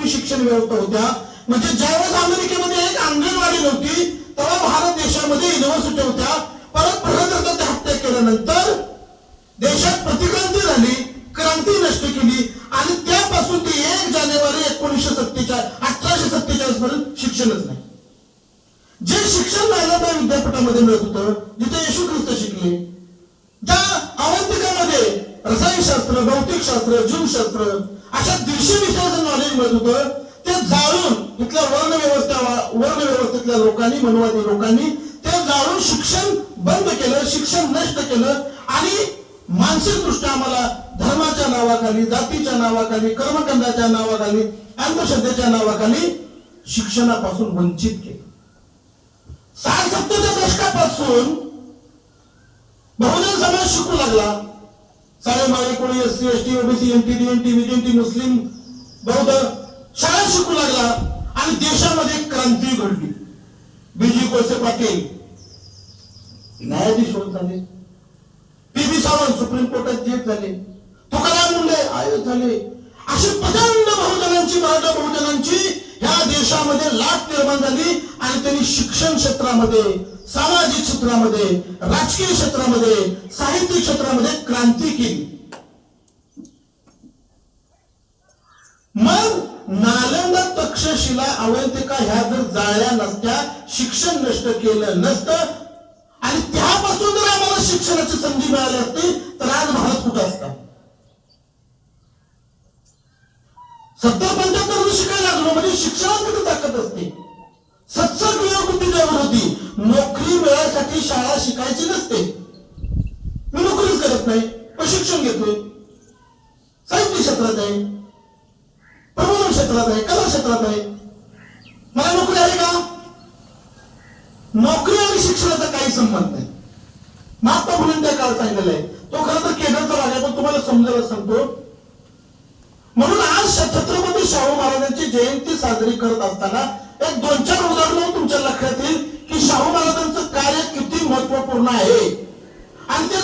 पूर्वी शिक्षण व्यवस्था होत्या. म्हणजे ज्यावेळेस अमेरिकेमध्ये एक अंगणवाडी नव्हती तेव्हा भारत देशामध्ये युनिव्हर्सिटी होत्या. परत प्रजातंत्राच्या हत्या केल्यानंतर देशात प्रतिक्रांती झाली क्रांती नष्ट केली. आणि त्यापासून ते एक जानेवारी एकोणीसशे सत्तेचाळीस अठराशे सत्तेचाळीस पर्यंत शिक्षणच नाही. जे शिक्षण राहिलं त्या विद्यापीठामध्ये मिळत होतं जिथे येशू ख्रिस्त शिकले. ज्या अवंतिकामध्ये रसायनशास्त्र भौतिकशास्त्र जीवशास्त्र अशा दीडशे विषयाचं नॉलेज मिळत होतं. ते जाळून इथल्या वर्ण व्यवस्था वर्ण व्यवस्थेतल्या लोकांनी मनवादी लोकांनी ते जाळून शिक्षण बंद केलं शिक्षण नष्ट केलं आणि मानसिक दृष्ट्या आम्हाला धर्माच्या नावाखाली जातीच्या नावाखाली कर्मकांडाच्या नावाखाली अंधश्रद्धेच्या नावाखाली शिक्षणापासून वंचित केलं. साठ सत्तरच्या दशकापासून बहुजन समाज शिकू लागला. साडे माझी कोणी S C S T OBC N T D N T विजयंती मुस्लिम बौद्ध शाळा शिकू लागला आणि देशामध्ये क्रांती घडली. बीजी कोळसे पाटील न्यायाधीश होत झाले. पी बी सावंत सुप्रीम कोर्टात जेट झाले. तुकाराम मुंडे आयोग झाले. अशी प्रचंड बहुजनांची मराठा बहुजनांची ह्या देशामध्ये लाट निर्माण झाली आणि त्यांनी शिक्षण क्षेत्रामध्ये सामाजिक क्षेत्रामध्ये राजकीय क्षेत्रामध्ये साहित्य क्षेत्रामध्ये क्रांती केली. मग नालंदा तक्षशिला अवंतिका ह्या जर जाळ्या नसत्या शिक्षण नष्ट केलं नसतं आणि त्यापासून जर आम्हाला शिक्षणाची संधी मिळाली असती तर आज भारत कुठं असता? सत्तर पंच्याहत्तर शिकायला लागलो म्हणजे शिक्षणात कुठे ताकद असते? सत्सर बुद्धी ज्यावर होती ती शाळा शिकायची नसते. मी नोकरीच करत नाही प्रशिक्षण घेतोय साहित्य क्षेत्रात आहे प्रबोधन क्षेत्रात आहे कला क्षेत्रात आहे. मला नोकरी आहे का? नोकरी आणि शिक्षणाचा काही संबंध नाही. महात्मा फुलेंनी त्या काळ सांगितलेला आहे. तो खरं तर केंद्राचा भाग आहे पण तुम्हाला समजायला सांगतो. म्हणून आज छत्रपती शाहू महाराजांची जयंती साजरी करत असताना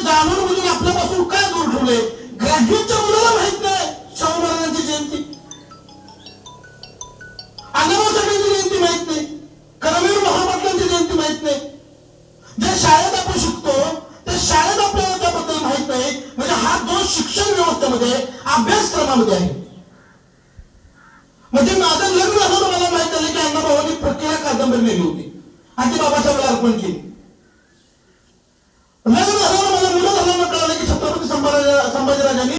जाणून बुजून आपल्यापासून काय दूर ठेवले ग्रॅज्युएटच्या मुलाला माहीत नाही. शाहू महाराजांची जयंती. अण्णाभाऊ साठेंची जयंती माहीत नाही. करवीर महापाटलांची जयंती माहीत नाही. ज्या शाळेत आपण शिकतो त्या शाळेत आपल्याला त्याबद्दल माहीत नाही. म्हणजे हा दोष शिक्षण व्यवस्थेमध्ये अभ्यासक्रमामध्ये आहे. म्हणजे माझं लग्न झालं मला माहीत आलं की अण्णाभावांनी प्रक्रिया कादंबरी नेली होती. आणि ती बाबासाहेबला अर्पण केली.